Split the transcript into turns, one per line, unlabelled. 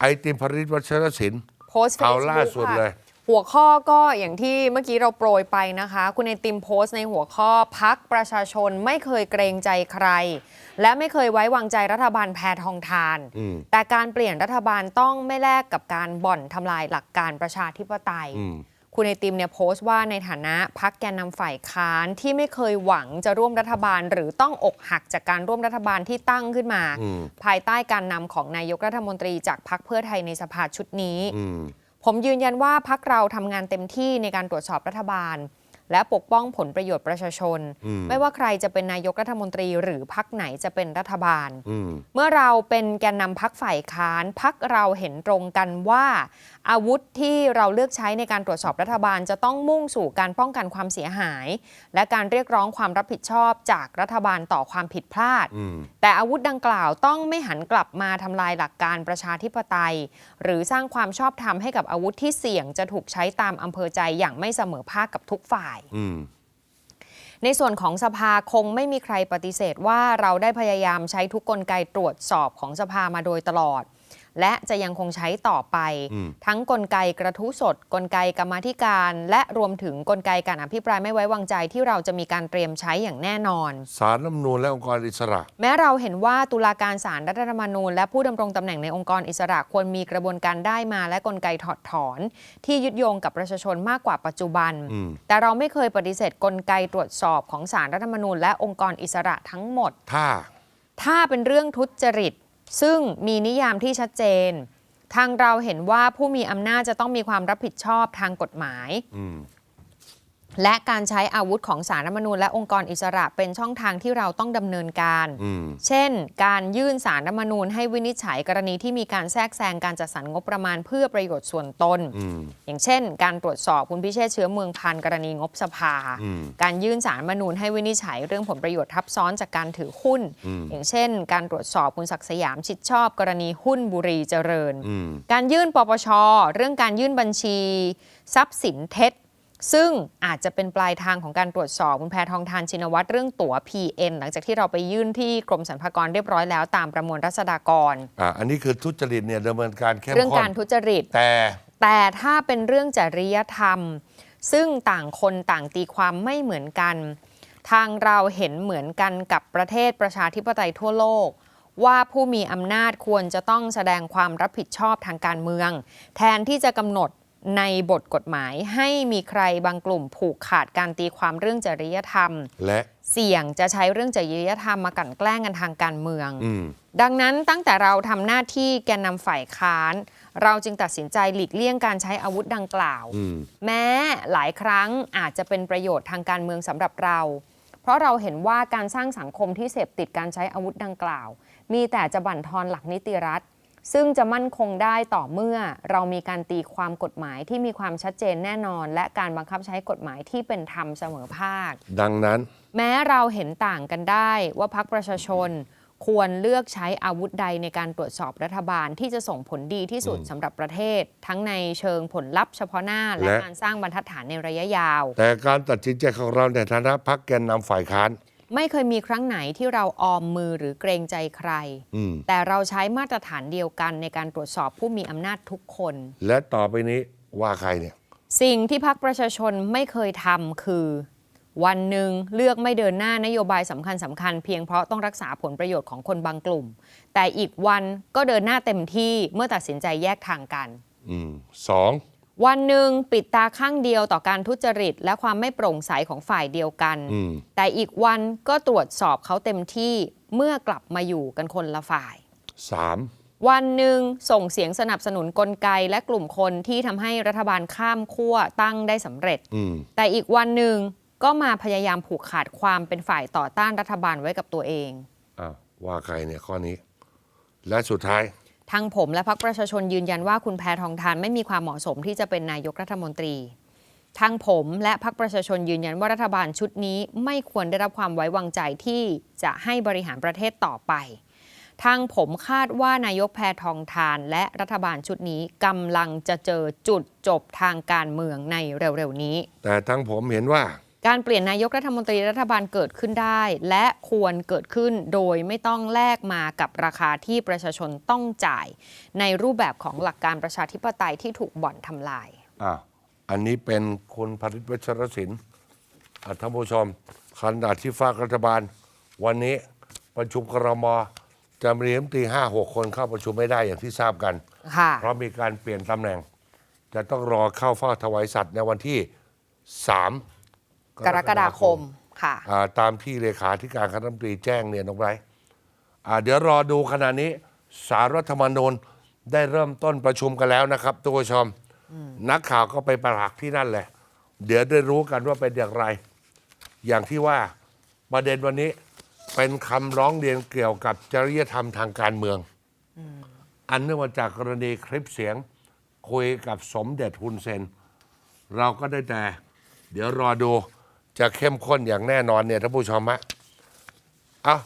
ไอติมพริตวัชรศิลป์
โพสต์เฟ
เอา
ซ
ล่า
บุ๊ก
สุดเลย
หัวข้อก็อย่างที่เมื่อกี้เราโปรยไปนะคะ คุณไอติมโพสต์ในหัวข้อพักประชาชนไม่เคยเกรงใจใคร และไม่เคยไว้วางใจรัฐบาลแพทองทาน
อืม
แต่การเปลี่ยนรัฐบาลต้องไม่แลกกับการบ่อนทำลายหลักการประชาธิปไตย
อืม
คุณไอติมเนี่ยโพสต์ว่าในฐานะพักแกนนำฝ่ายค้านที่ไม่เคยหวังจะร่วมรัฐบาล หรือต้องอกหักจากการร่วมรัฐบาลที่ตั้งขึ้นมา
อืม
ภายใต้การนำของนายกรัฐมนตรีจากพักเพื่อไทยในสภาชุดนี้
อืม
ผมยืนยันว่าพักเราทำงานเต็มที่ในการตรวจสอบรัฐบาล และปกป้องผลประโยชน์ประชาชน
อืม
ไม่ว่าใครจะเป็นนายกรัฐมนตรีหรือพักไหนจะเป็นรัฐบาล
อืม
เมื่อเราเป็นแกนนำพักฝ่ายค้านพักเราเห็นตรงกันว่า อาวุธที่เราเลือกใช้ในการตรวจสอบรัฐบาลจะต้องมุ่งสู่การป้องกันความเสียหาย และการเรียกร้องความรับผิดชอบจากรัฐบาลต่อความผิดพลาด
อืม
แต่อาวุธดังกล่าวต้องไม่หันกลับมาทำลายหลักการประชาธิปไตย หรือสร้างความชอบธรรมให้กับอาวุธที่เสี่ยงจะถูกใช้ตามอำเภอใจอย่างไม่เสมอภาคกับทุกฝ่าย
อืม
ในส่วนของสภาคงไม่มีใครปฏิเสธว่าเราได้พยายามใช้ทุกกลไกตรวจสอบของสภามาโดยตลอด และจะยังคงใช้ต่อไป
อืม
ทั้งกลไกกระทู้สด กลไกกรรมาธิการ และรวมถึงกลไกการอภิปรายไม่ไว้วางใจที่เราจะมีการเตรียมใช้อย่างแน่นอน
สารรัฐธรรมนูญและองค์กรอิสระ
แม้เราเห็นว่าตุลาการศาลรัฐธรรมนูญ และผู้ดำรงตำแหน่งในองค์กรอิสระควรมีกระบวนการได้มา และกลไกถอดถอน ที่ยึดโยงกับประชาชนมากกว่าปัจจุบัน
อืม
แต่เราไม่เคยปฏิเสธกลไกตรวจสอบของศาลรัฐธรรมนูญ และองค์กรอิสระทั้งหมด
ถ้า
ถ้าเป็นเรื่องทุจริต ซึ่งมีนิยามที่ชัดเจน ทางเราเห็นว่าผู้มีอำนาจจะต้องมีความรับผิดชอบทางกฎหมาย
อื
และการใช้อาวุธของสารรัฐธรรมนูญและองค์กรอิสระเป็นช่องทางที่เราต้องดำเนินการ
อืม
เช่น การยื่นสารรัฐธรรมนูญให้วินิจฉัยกรณีที่มีการแทรกแซงการจัดสรรงบประมาณเพื่อประโยชน์ส่วนตน
อืม
อย่างเช่น การตรวจสอบคุณพิเชษฐ์เชื้อเมืองพันกรณีงบสภา
อืม
การยื่นสารรัฐธรรมนูญให้วินิจฉัยเรื่องผลประโยชน์ทับซ้อนจากการถือหุ้น
อืม
อย่างเช่น การตรวจสอบคุณศักดิ์สยามชิดชอบ กรณีหุ้นบุรีเจริญ
อืม
การยื่นปปชเรื่องการยื่นบัญชี ทรัพย์สินเท็จ ซึ่งอาจจะเป็นปลายทางของการตรวจสอบคุณแพทองทานชินวัตรเรื่องตั๋ว PN หลังจากที่เราไปยื่นที่กรมสรรพากรเรียบร้อยแล้วตามประมวลรัษฎากร
อ่าอันนี้คือทุจริตเนี่ยดำเนินการเข้ม
เรื่อง
ข้น
การทุจริต
แต่
แต่ถ้าเป็นเรื่องจริยธรรม ซึ่งต่างคนต่างตีความไม่เหมือนกัน ทางเราเห็นเหมือนกันกับประเทศประชาธิปไตยทั่วโลกว่าผู้มีอำนาจควรจะต้องแสดงความรับผิดชอบทางการเมือง แทนที่จะกำหนด ในบทกฎหมายให้มีใครบางกลุ่มผูกขาดการตีความเรื่องจริยธรรม
และ
เสี่ยงจะใช้เรื่องจริยธรรมมากลั่นแกล้งกันทางการเมือง
อืม
ดังนั้นตั้งแต่เราทำหน้าที่แกนนำฝ่ายค้าน เราจึงตัดสินใจหลีกเลี่ยงการใช้อาวุธดังกล่าว
อืม
แม้หลายครั้งอาจจะเป็นประโยชน์ทางการเมืองสำหรับเรา เพราะเราเห็นว่าการสร้างสังคมที่เสพติดการใช้อาวุธดังกล่าว มีแต่จะบั่นทอนหลักนิติรัฐ ซึ่งจะมั่นคงได้ต่อเมื่อเรามีการตีความกฎหมายที่มีความชัดเจนแน่นอน และการบังคับใช้กฎหมายที่เป็นธรรมเสมอภาค
ดังนั้น
แม้เราเห็นต่างกันได้ว่าพักประชาชน ควรเลือกใช้อาวุธใดในการตรวจสอบรัฐบาลที่จะส่งผลดีที่สุดสำหรับประเทศ ทั้งในเชิงผลลัพธ์เฉพาะหน้าและ
และ
การสร้างบรรทัดฐานในระยะยาว
แต่การตัดสินใจของเราในฐานะพักแกนนำฝ่ายค้าน
ไม่เคยมีครั้งไหนที่เราออมมือหรือเกรงใจใคร
อืม
แต่เราใช้มาตรฐานเดียวกันในการตรวจสอบผู้มีอำนาจทุกคน
และต่อไปนี้ว่าใครเนี่ย
สิ่งที่พักประชาชนไม่เคยทำคือ วันหนึ่งเลือกไม่เดินหน้านโยบายสำคัญสำคัญเพียงเพราะต้องรักษาผลประโยชน์ของคนบางกลุ่ม แต่อีกวันก็เดินหน้าเต็มที่เมื่อตัดสินใจแยกทางกัน
อืมสอง
วันหนึ่งปิดตาข้างเดียวต่อการทุจริต และความไม่โปร่งใสของฝ่ายเดียวกัน
อืม
แต่อีกวันก็ตรวจสอบเขาเต็มที่เมื่อกลับมาอยู่กันคนละฝ่าย
สาม
วันหนึ่งส่งเสียงสนับสนุนกลไกและกลุ่มคนที่ทำให้รัฐบาลข้ามขั้วตั้งได้สำเร็จ
อืม
แต่อีกวันหนึ่งก็มาพยายามผูกขาดความเป็นฝ่ายต่อต้านรัฐบาลไว้กับตัวเอง
อ้าวว่าใครเนี่ยข้อนี้ และสุดท้าย
ทางผมและพรรคประชาชนยืนยันว่าคุณแพทองทานไม่มีความเหมาะสมที่จะเป็นนายกรัฐมนตรี ทางผมและพรรคประชาชนยืนยันว่ารัฐบาลชุดนี้ไม่ควรได้รับความไว้วางใจที่จะให้บริหารประเทศต่อไป ทางผมคาดว่านายกแพทองทานและรัฐบาลชุดนี้กำลังจะเจอจุดจบทางการเมืองในเร็วๆนี้
แต่ทั้งผมเห็นว่า
การเปลี่ยนนายกรัฐมนตรีรัฐบาลเกิดขึ้นได้ และควรเกิดขึ้นโดยไม่ต้องแลกมากับราคาที่ประชาชนต้องจ่าย ในรูปแบบของหลักการประชาธิปไตยที่ถูกบ่อนทำลาย
อะอันนี้เป็นคุณพริตวัชรศิลป์อะท่านผู้ชมขณะที่ฝากรัฐบาล วันนี้ประชุมครมจะมีรัฐมนตรีห้าหกคนเข้าประชุมไม่ได้อย่างที่ทราบกัน
ค่ะ
เพราะมีการเปลี่ยนตำแหน่ง จะต้องรอเข้าเฝ้าถวายสัตว์ในวันที่ 3
กรกฎาคมค่ะ
อ่าตามที่เลขาธิการคณะรัฐมนตรีแจ้งเนี่ยน้องไบรท์อ่าเดี๋ยวรอดูขณะนี้สารรัฐธรรมนูญได้เริ่มต้นประชุมกันแล้วนะครับทุกผู้ชม นักข่าวก็ไปประหลักที่นั่นแหละ เดี๋ยวได้รู้กันว่าเป็นอย่างไร อย่างที่ว่าประเด็นวันนี้เป็นคำร้องเรียนเกี่ยวกับจริยธรรมทางการเมือง อันเนื่องมาจากกรณีคลิปเสียง คุยกับสมเด็จฮุนเซน เราก็ได้แต่ เดี๋ยวรอดู จะเข้มข้นอย่างแน่นอนเนี่ยท่านผู้ชมฮะเอา